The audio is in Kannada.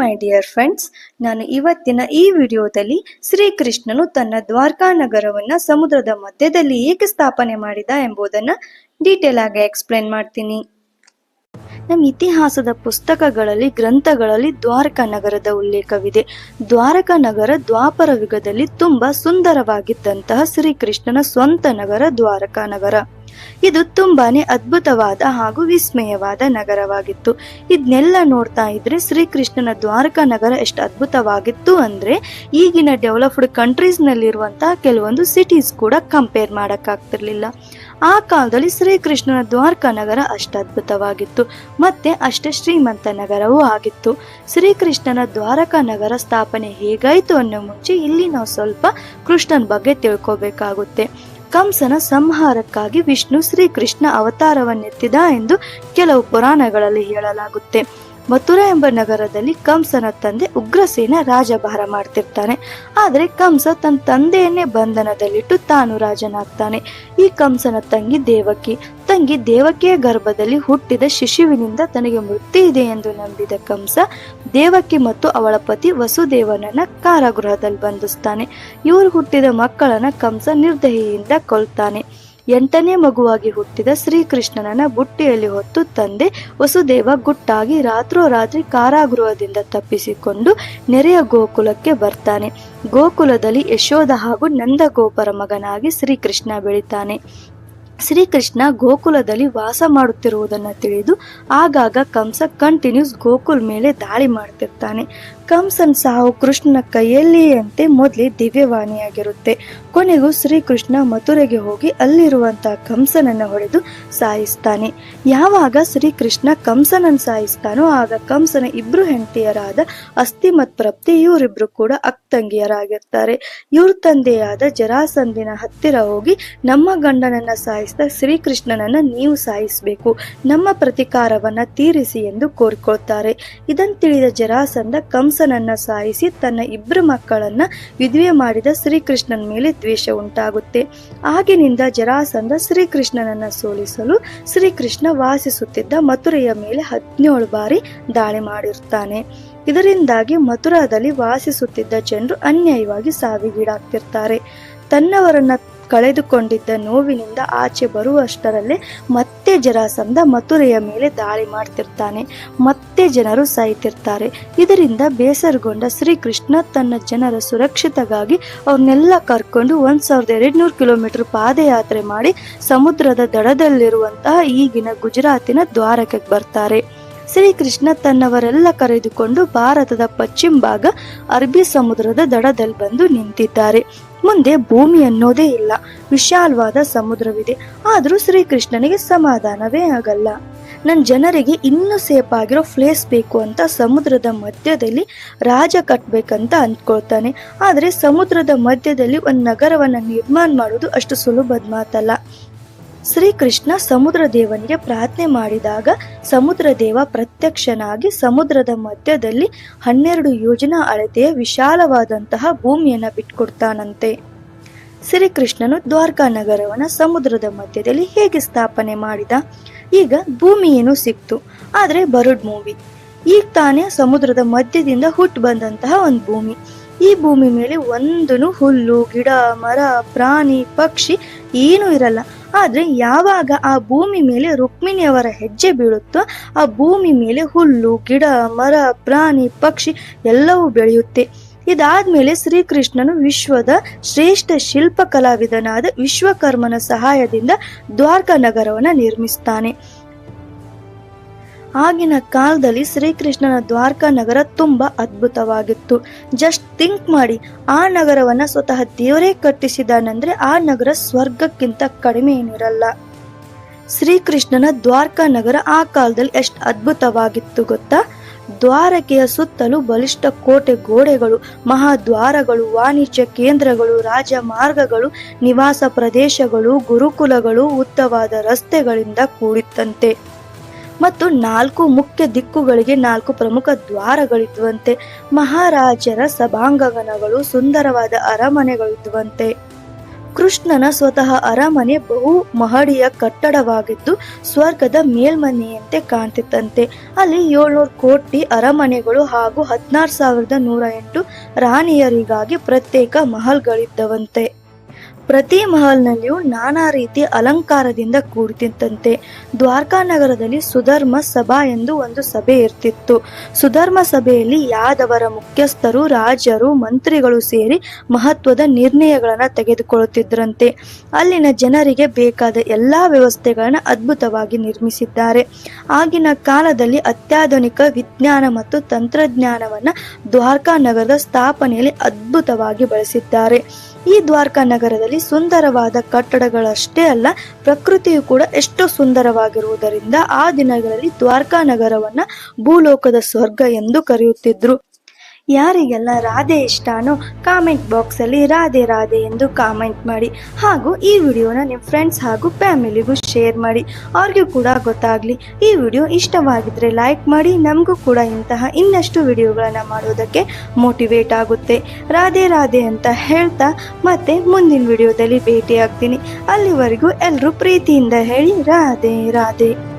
ಮೈ ಡಿಯರ್ ಫ್ರೆಂಡ್ಸ್ ನಾನು ಇವತ್ತಿನ ಈ ವಿಡಿಯೋದಲ್ಲಿ ಶ್ರೀಕೃಷ್ಣನು ತನ್ನ ದ್ವಾರಕಾ ನಗರವನ್ನ ಸಮುದ್ರದ ಮಧ್ಯದಲ್ಲಿ ಏಕೆ ಸ್ಥಾಪನೆ ಮಾಡಿದ ಎಂಬುದನ್ನ ಡೀಟೇಲ್ ಆಗಿ ಎಕ್ಸ್ಪ್ಲೇನ್ ಮಾಡ್ತೀನಿ. ನಮ್ಮ ಇತಿಹಾಸದ ಪುಸ್ತಕಗಳಲ್ಲಿ, ಗ್ರಂಥಗಳಲ್ಲಿ ದ್ವಾರಕಾ ನಗರದ ಉಲ್ಲೇಖವಿದೆ. ದ್ವಾರಕಾ ನಗರ ದ್ವಾಪರ ಯುಗದಲ್ಲಿ ತುಂಬಾ ಸುಂದರವಾಗಿದ್ದಂತಹ ಶ್ರೀಕೃಷ್ಣನ ಸ್ವಂತ ನಗರ ದ್ವಾರಕಾ ನಗರ. ಇದು ತುಂಬಾನೇ ಅದ್ಭುತವಾದ ಹಾಗೂ ವಿಸ್ಮಯವಾದ ನಗರವಾಗಿತ್ತು. ಇದನ್ನೆಲ್ಲ ನೋಡ್ತಾ ಇದ್ರೆ ಶ್ರೀಕೃಷ್ಣನ ದ್ವಾರಕಾ ನಗರ ಎಷ್ಟು ಅದ್ಭುತವಾಗಿತ್ತು ಅಂದ್ರೆ ಈಗಿನ ಡೆವಲಪ್ಡ್ ಕಂಟ್ರೀಸ್ ನಲ್ಲಿರುವಂತಹ ಕೆಲವೊಂದು ಸಿಟೀಸ್ ಕೂಡ ಕಂಪೇರ್ ಮಾಡಕ್ಕಾಗ್ತಿರ್ಲಿಲ್ಲ. ಆ ಕಾಲದಲ್ಲಿ ಶ್ರೀಕೃಷ್ಣನ ದ್ವಾರಕಾ ನಗರ ಅಷ್ಟದ್ಭುತವಾಗಿತ್ತು. ಮತ್ತೆ ಅಷ್ಟೇ ಶ್ರೀಮಂತ ನಗರವೂ ಆಗಿತ್ತು. ಶ್ರೀಕೃಷ್ಣನ ದ್ವಾರಕಾ ನಗರ ಸ್ಥಾಪನೆ ಹೇಗಾಯಿತು ಅನ್ನೋ ಮುಂಚೆ ಇಲ್ಲಿ ನಾವು ಸ್ವಲ್ಪ ಕೃಷ್ಣನ ಬಗ್ಗೆ ತಿಳ್ಕೊಬೇಕಾಗುತ್ತೆ. ಕಂಸನ ಸಂಹಾರಕ್ಕಾಗಿ ವಿಷ್ಣು ಶ್ರೀಕೃಷ್ಣ ಅವತಾರವನ್ನೆತ್ತಿದ ಎಂದು ಕೆಲವು ಪುರಾಣಗಳಲ್ಲಿ ಹೇಳಲಾಗುತ್ತೆ. ಮಥುರಾ ಎಂಬ ನಗರದಲ್ಲಿ ಕಂಸನ ತಂದೆ ಉಗ್ರಸೇನ ರಾಜಭಾರ ಮಾಡ್ತಿರ್ತಾನೆ. ಆದರೆ ಕಂಸ ತನ್ನ ತಂದೆಯನ್ನೇ ಬಂಧನದಲ್ಲಿಟ್ಟು ತಾನು ರಾಜನಾಗ್ತಾನೆ. ಈ ಕಂಸನ ತಂಗಿ ದೇವಕಿ. ತಂಗಿ ದೇವಕಿಯ ಗರ್ಭದಲ್ಲಿ ಹುಟ್ಟಿದ ಶಿಶುವಿನಿಂದ ತನಗೆ ಮೃತ್ಯು ಇದೆ ಎಂದು ನಂಬಿದ ಕಂಸ ದೇವಕಿ ಮತ್ತು ಅವಳ ಪತಿ ವಸುದೇವನನ್ನ ಕಾರಾಗೃಹದಲ್ಲಿ ಬಂಧಿಸ್ತಾನೆ. ಇವರು ಹುಟ್ಟಿದ ಮಕ್ಕಳನ್ನ ಕಂಸ ನಿರ್ದಯೆಯಿಂದ ಕೊಲ್ತಾನೆ. ಎಂಟನೇ ಮಗುವಾಗಿ ಹುಟ್ಟಿದ ಶ್ರೀಕೃಷ್ಣನನ್ನ ಬುಟ್ಟಿಯಲ್ಲಿ ಹೊತ್ತು ತಂದೆ ವಸುದೇವ ಗುಟ್ಟಾಗಿ ರಾತ್ರೋರಾತ್ರಿ ಕಾರಾಗೃಹದಿಂದ ತಪ್ಪಿಸಿಕೊಂಡು ನೆರೆಯ ಗೋಕುಲಕ್ಕೆ ಬರ್ತಾನೆ. ಗೋಕುಲದಲ್ಲಿ ಯಶೋಧ ಹಾಗೂ ನಂದಗೋಪರ ಮಗನಾಗಿ ಶ್ರೀಕೃಷ್ಣ ಬೆಳಿತಾನೆ. ಶ್ರೀಕೃಷ್ಣ ಗೋಕುಲದಲ್ಲಿ ವಾಸ ಮಾಡುತ್ತಿರುವುದನ್ನು ತಿಳಿದು ಆಗಾಗ ಕಂಸ ಕಂಟಿನ್ಯೂಸ್ ಗೋಕುಲ್ ಮೇಲೆ ದಾಳಿ ಮಾಡ್ತಿರ್ತಾನೆ. ಕಂಸನ್ ಸಾವು ಕೃಷ್ಣನ ಕೈಯಲ್ಲಿಯಂತೆ ಮೊದಲೇ ದಿವ್ಯವಾಣಿಯಾಗಿರುತ್ತೆ. ಕೊನೆಗೂ ಶ್ರೀಕೃಷ್ಣ ಮಥುರೆಗೆ ಹೋಗಿ ಅಲ್ಲಿರುವಂತಹ ಕಂಸನನ್ನ ಹೊಡೆದು ಸಾಯಿಸ್ತಾನೆ. ಯಾವಾಗ ಶ್ರೀಕೃಷ್ಣ ಕಂಸನನ್ನು ಸಾಯಿಸ್ತಾನೋ ಆಗ ಕಂಸನ ಇಬ್ರು ಹೆಂಡತಿಯರಾದ ಅಸ್ಥಿ ಮತ್ತು ಪ್ರಪ್ತಿ ಇವರಿಬ್ರು ಕೂಡ ಅಕ್ತಂಗಿಯರಾಗಿರ್ತಾರೆ ಇವ್ರ ತಂದೆಯಾದ ಜರಾಸಂದಿನ ಹತ್ತಿರ ಹೋಗಿ ನಮ್ಮ ಗಂಡನನ್ನ ಸಾಯಿಸಿದ ಶ್ರೀಕೃಷ್ಣನನ್ನ ನೀವು ಸಾಯಿಸಬೇಕು. ನಮ್ಮ ಪ್ರತಿಕಾರವನ್ನ ತೀರಿಸಿ ಎಂದು ಕೋರ್ಕೊಳ್ತಾರೆ. ಇದನ್ನು ತಿಳಿದ ಜರಾಸಂದ ಕಂಸನನ್ನ ಸಾಯಿಸಿ ತನ್ನ ಇಬ್ಬರು ಮಕ್ಕಳನ್ನ ವಿಧವೆ ಮಾಡಿದ ಶ್ರೀಕೃಷ್ಣನ ಮೇಲೆ ದ್ವೇಷ ಉಂಟಾಗುತ್ತೆ. ಆಗಿನಿಂದ ಜರಾಸಂದ ಶ್ರೀಕೃಷ್ಣನನ್ನ ಸೋಲಿಸಲು ಶ್ರೀಕೃಷ್ಣ ವಾಸಿಸುತ್ತಿದ್ದ ಮಥುರೆಯ ಮೇಲೆ ಹದಿನೇಳು ಬಾರಿ ದಾಳಿ ಮಾಡಿರ್ತಾನೆ. ಇದರಿಂದಾಗಿ ಮಥುರಾದಲ್ಲಿ ವಾಸಿಸುತ್ತಿದ್ದ ಜನರು ಅನ್ಯಾಯವಾಗಿ ಸಾವಿಗೀಡಾಗ್ತಿರ್ತಾರೆ. ತನ್ನವರನ್ನ ಕಳೆದುಕೊಂಡಿದ್ದ ನೋವಿನಿಂದ ಆಚೆ ಬರುವಷ್ಟರಲ್ಲೇ ಮತ್ತೆ ಜರಾಸಂಧ ಮಥುರೆಯ ಮೇಲೆ ದಾಳಿ ಮಾಡ್ತಿರ್ತಾನೆ. ಮತ್ತೆ ಜನರು ಸಾಯ್ತಿರ್ತಾರೆ. ಇದರಿಂದ ಬೇಸರಗೊಂಡ ಶ್ರೀಕೃಷ್ಣ ತನ್ನ ಜನರ ಸುರಕ್ಷಿತಗಾಗಿ ಅವ್ರನ್ನೆಲ್ಲ ಕರ್ಕೊಂಡು ಒಂದ್ ಸಾವಿರದ ಎರಡ್ನೂರು ಕಿಲೋಮೀಟರ್ ಪಾದಯಾತ್ರೆ ಮಾಡಿ ಸಮುದ್ರದ ದಡದಲ್ಲಿರುವಂತಹ ಈಗಿನ ಗುಜರಾತಿನ ದ್ವಾರಕೆಗೆ ಬರ್ತಾರೆ. ಶ್ರೀಕೃಷ್ಣ ತನ್ನವರೆಲ್ಲ ಕರೆದುಕೊಂಡು ಭಾರತದ ಪಶ್ಚಿಮ ಭಾಗ ಅರಬ್ಬಿ ಸಮುದ್ರದ ದಡದಲ್ಲಿ ಬಂದು ನಿಂತಿದ್ದಾರೆ. ಮುಂದೆ ಭೂಮಿ ಅನ್ನೋದೇ ಇಲ್ಲ, ವಿಶಾಲವಾದ ಸಮುದ್ರವಿದೆ. ಆದರೂ ಶ್ರೀಕೃಷ್ಣನಿಗೆ ಸಮಾಧಾನವೇ ಆಗಲ್ಲ. ನನ್ನ ಜನರಿಗೆ ಇನ್ನೂ ಸೇಫ್ ಆಗಿರೋ ಪ್ಲೇಸ್ ಬೇಕು ಅಂತ ಸಮುದ್ರದ ಮಧ್ಯದಲ್ಲಿ ರಾಜ ಕಟ್ಟಬೇಕಂತ ಅಂದ್ಕೊಳ್ತಾನೆ. ಆದರೆ ಸಮುದ್ರದ ಮಧ್ಯದಲ್ಲಿ ಒಂದು ನಗರವನ್ನು ನಿರ್ಮಾಣ ಮಾಡೋದು ಅಷ್ಟು ಸುಲಭದ ಮಾತಲ್ಲ. ಶ್ರೀಕೃಷ್ಣ ಸಮುದ್ರ ದೇವನಿಗೆ ಪ್ರಾರ್ಥನೆ ಮಾಡಿದಾಗ ಸಮುದ್ರ ದೇವ ಪ್ರತ್ಯಕ್ಷನಾಗಿ ಸಮುದ್ರದ ಮಧ್ಯದಲ್ಲಿ ಹನ್ನೆರಡು ಯೋಜನಾ ಅಳತೆಯ ವಿಶಾಲವಾದಂತಹ ಭೂಮಿಯನ್ನು ಬಿಟ್ಕೊಡ್ತಾನಂತೆ. ಶ್ರೀಕೃಷ್ಣನು ದ್ವಾರಕಾ ನಗರವನ್ನು ಸಮುದ್ರದ ಮಧ್ಯದಲ್ಲಿ ಹೇಗೆ ಸ್ಥಾಪನೆ ಮಾಡಿದ? ಈಗ ಭೂಮಿ ಏನು ಸಿಕ್ತು, ಆದರೆ ಬರುಡ್ ಮೂವಿ. ಈಗ ತಾನೇ ಸಮುದ್ರದ ಮಧ್ಯದಿಂದ ಹುಟ್ಟು ಬಂದಂತಹ ಒಂದು ಭೂಮಿ. ಈ ಭೂಮಿ ಮೇಲೆ ಒಂದೂ ಹುಲ್ಲು, ಗಿಡ, ಮರ, ಪ್ರಾಣಿ, ಪಕ್ಷಿ ಏನೂ ಇರಲ್ಲ. ಆದ್ರೆ ಯಾವಾಗ ಆ ಭೂಮಿ ಮೇಲೆ ರುಕ್ಮಿಣಿಯವರ ಹೆಜ್ಜೆ ಬೀಳುತ್ತೋ ಆ ಭೂಮಿ ಮೇಲೆ ಹುಲ್ಲು, ಗಿಡ, ಮರ, ಪ್ರಾಣಿ, ಪಕ್ಷಿ ಎಲ್ಲವೂ ಬೆಳೆಯುತ್ತೆ. ಇದಾದ ಮೇಲೆ ಶ್ರೀಕೃಷ್ಣನು ವಿಶ್ವದ ಶ್ರೇಷ್ಠ ಶಿಲ್ಪ ಕಲಾವಿದನಾದ ವಿಶ್ವಕರ್ಮನ ಸಹಾಯದಿಂದ ದ್ವಾರಕಾ ನಗರವನ್ನು ನಿರ್ಮಿಸ್ತಾನೆ. ಆಗಿನ ಕಾಲದಲ್ಲಿ ಶ್ರೀಕೃಷ್ಣನ ದ್ವಾರಕಾ ನಗರ ತುಂಬಾ ಅದ್ಭುತವಾಗಿತ್ತು. ಜಸ್ಟ್ ಥಿಂಕ್ ಮಾಡಿ, ಆ ನಗರವನ್ನ ಸ್ವತಃ ದೇವರೇ ಕಟ್ಟಿಸಿದಾನಂದ್ರೆ ಆ ನಗರ ಸ್ವರ್ಗಕ್ಕಿಂತ ಕಡಿಮೆ ಏನಿರಲ್ಲ. ಶ್ರೀಕೃಷ್ಣನ ದ್ವಾರಕಾ ನಗರ ಆ ಕಾಲದಲ್ಲಿ ಎಷ್ಟು ಅದ್ಭುತವಾಗಿತ್ತು ಗೊತ್ತಾ? ದ್ವಾರಕೆಯ ಸುತ್ತಲೂ ಬಲಿಷ್ಠ ಕೋಟೆ ಗೋಡೆಗಳು, ಮಹಾದ್ವಾರಗಳು, ವಾಣಿಜ್ಯ ಕೇಂದ್ರಗಳು, ರಾಜಮಾರ್ಗಗಳು, ನಿವಾಸ ಪ್ರದೇಶಗಳು, ಗುರುಕುಲಗಳು, ಉದ್ದವಾದ ರಸ್ತೆಗಳಿಂದ ಕೂಡಿತ್ತಂತೆ. ಮತ್ತು ನಾಲ್ಕು ಮುಖ್ಯ ದಿಕ್ಕುಗಳಿಗೆ ನಾಲ್ಕು ಪ್ರಮುಖ ದ್ವಾರಗಳಿದ್ದುವಂತೆ, ಮಹಾರಾಜರ ಸಭಾಂಗಣಗಳು ಸುಂದರವಾದ ಅರಮನೆಗಳಿದ್ದುವಂತೆ. ಕೃಷ್ಣನ ಸ್ವತಃ ಅರಮನೆ ಬಹು ಮಹಡಿಯ ಕಟ್ಟಡವಾಗಿದ್ದು, ಸ್ವರ್ಗದ ಮೇಲ್ಮನೆಯಂತೆ ಕಾಣ್ತಿತ್ತಂತೆ. ಅಲ್ಲಿ ಏಳ್ನೂರು ಕೋಟಿ ಅರಮನೆಗಳು ಹಾಗೂ ಹದಿನಾರು ಸಾವಿರದ ನೂರ ಎಂಟು ರಾಣಿಯರಿಗಾಗಿ ಪ್ರತ್ಯೇಕ ಮಹಲ್ಗಳಿದ್ದವಂತೆ. ಪ್ರತಿ ಮಹಲ್ನಲ್ಲಿಯೂ ನಾನಾ ರೀತಿ ಅಲಂಕಾರದಿಂದ ಕೂಡ್ತಿತ್ತಂತೆ ದ್ವಾರಕಾ ನಗರದಲ್ಲಿ ಸುಧರ್ಮ ಸಭಾ ಎಂದು ಒಂದು ಸಭೆ ಇರ್ತಿತ್ತು. ಸುಧರ್ಮ ಸಭೆಯಲ್ಲಿ ಯಾದವರ ಮುಖ್ಯಸ್ಥರು, ರಾಜರು, ಮಂತ್ರಿಗಳು ಸೇರಿ ಮಹತ್ವದ ನಿರ್ಣಯಗಳನ್ನು ತೆಗೆದುಕೊಳ್ಳುತ್ತಿದ್ದರಂತೆ. ಅಲ್ಲಿನ ಜನರಿಗೆ ಬೇಕಾದ ಎಲ್ಲಾ ವ್ಯವಸ್ಥೆಗಳನ್ನು ಅದ್ಭುತವಾಗಿ ನಿರ್ಮಿಸಿದ್ದಾರೆ. ಆಗಿನ ಕಾಲದಲ್ಲಿ ಅತ್ಯಾಧುನಿಕ ವಿಜ್ಞಾನ ಮತ್ತು ತಂತ್ರಜ್ಞಾನವನ್ನ ದ್ವಾರಕಾ ನಗರದ ಸ್ಥಾಪನೆಯಲ್ಲಿ ಅದ್ಭುತವಾಗಿ ಬಳಸಿದ್ದಾರೆ. ಈ ದ್ವಾರಕಾ ನಗರದಲ್ಲಿ ಸುಂದರವಾದ ಕಟ್ಟಡಗಳಷ್ಟೇ ಅಲ್ಲ, ಪ್ರಕೃತಿಯು ಕೂಡ ಎಷ್ಟು ಸುಂದರವಾಗಿರುವುದರಿಂದ ಆ ದಿನಗಳಲ್ಲಿ ದ್ವಾರಕಾ ನಗರವನ್ನ ಭೂಲೋಕದ ಸ್ವರ್ಗ ಎಂದು ಕರೆಯುತ್ತಿದ್ರು. ಯಾರಿಗೆಲ್ಲ ರಾಧೆ ಇಷ್ಟನೋ ಕಾಮೆಂಟ್ ಬಾಕ್ಸಲ್ಲಿ ರಾಧೆ ರಾಧೆ ಎಂದು ಕಾಮೆಂಟ್ ಮಾಡಿ. ಹಾಗೂ ಈ ವಿಡಿಯೋನ ನಿಮ್ಮ ಫ್ರೆಂಡ್ಸ್ ಹಾಗೂ ಫ್ಯಾಮಿಲಿಗೂ ಶೇರ್ ಮಾಡಿ. ಅವ್ರಿಗೂ ಕೂಡ ಗೊತ್ತಾಗಲಿ. ಈ ವಿಡಿಯೋ ಇಷ್ಟವಾಗಿದ್ದರೆ ಲೈಕ್ ಮಾಡಿ. ನಮಗೂ ಕೂಡ ಇಂತಹ ಇನ್ನಷ್ಟು ವಿಡಿಯೋಗಳನ್ನು ಮಾಡೋದಕ್ಕೆ ಮೋಟಿವೇಟ್ ಆಗುತ್ತೆ. ರಾಧೆ ರಾಧೆ ಅಂತ ಹೇಳ್ತಾ ಮತ್ತೆ ಮುಂದಿನ ವಿಡಿಯೋದಲ್ಲಿ ಭೇಟಿ ಆಗ್ತೀನಿ ಅಲ್ಲಿವರೆಗೂ ಎಲ್ಲರೂ ಪ್ರೀತಿಯಿಂದ ಹೇಳಿ ರಾಧೆ ರಾಧೆ.